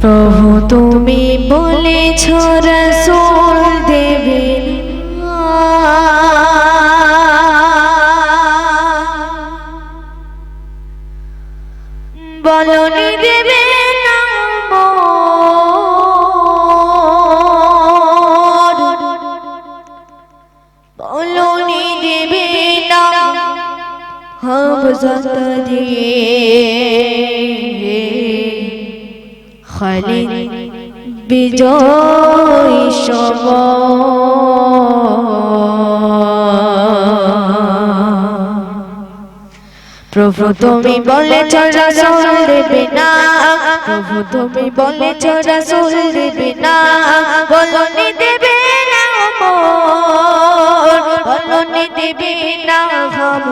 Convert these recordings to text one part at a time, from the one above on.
প্রভু তুমি বলেছ রসুল দেবে বলনি দেবে বলনি দেবে না হাফজত দিয়ে খালিদ বিজয় সম। প্রভু তুমি বলেছ রসুল দেবে না। প্রভু তুমি বলেছ রসুল দেবে না। বলনি দেবে না বলনি দেবে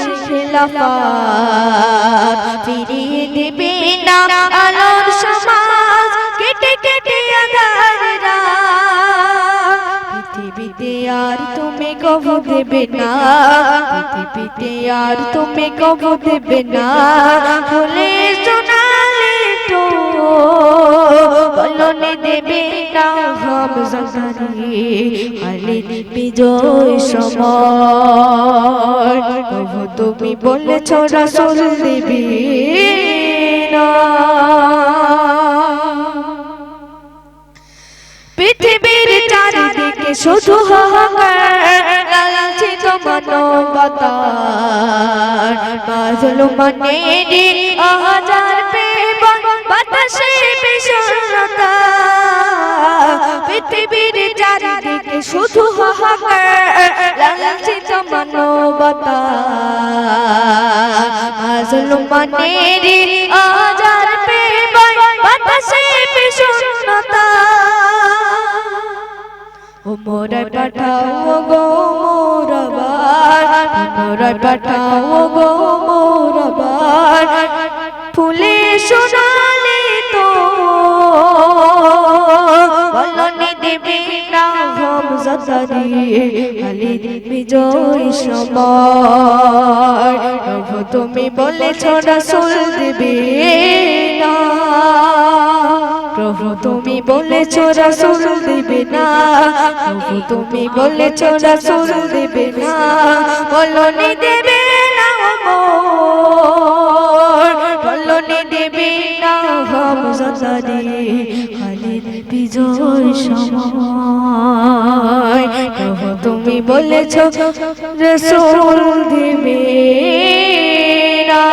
শিখলাফা ফিরিয়ে দেবে না আলোর সমাজ, কেটে কেটে পৃথিবীতে আর তুমি কবু দেবে না। পৃথিবীতে আর তুমি কবু দেবে না। বলে বলনে দেবে না হাম আলি বিজয় সময়। প্রভু তুমি বলেছ রাসূল পৃথিবীর চারিদিকে শুধু শুধু হাহাকার মানবতা। মাজলুমানের আজার মোরাই পাঠাও গো মোরবার মোরাই পাঠাও গো ফুলে সোনালে তো হম জাতারি আলি বিজয় প্রভু তুমি বলেছ রাসূল দেবে না। প্রভু তুমি বলেছ রাসূল দেবে না। প্রভু তুমি বলেছ রাসূল দেবে না। বলনি দেবে বাজারে খালিদ বিজয় সময়। তুমি বলেছ রসুল দিবে না।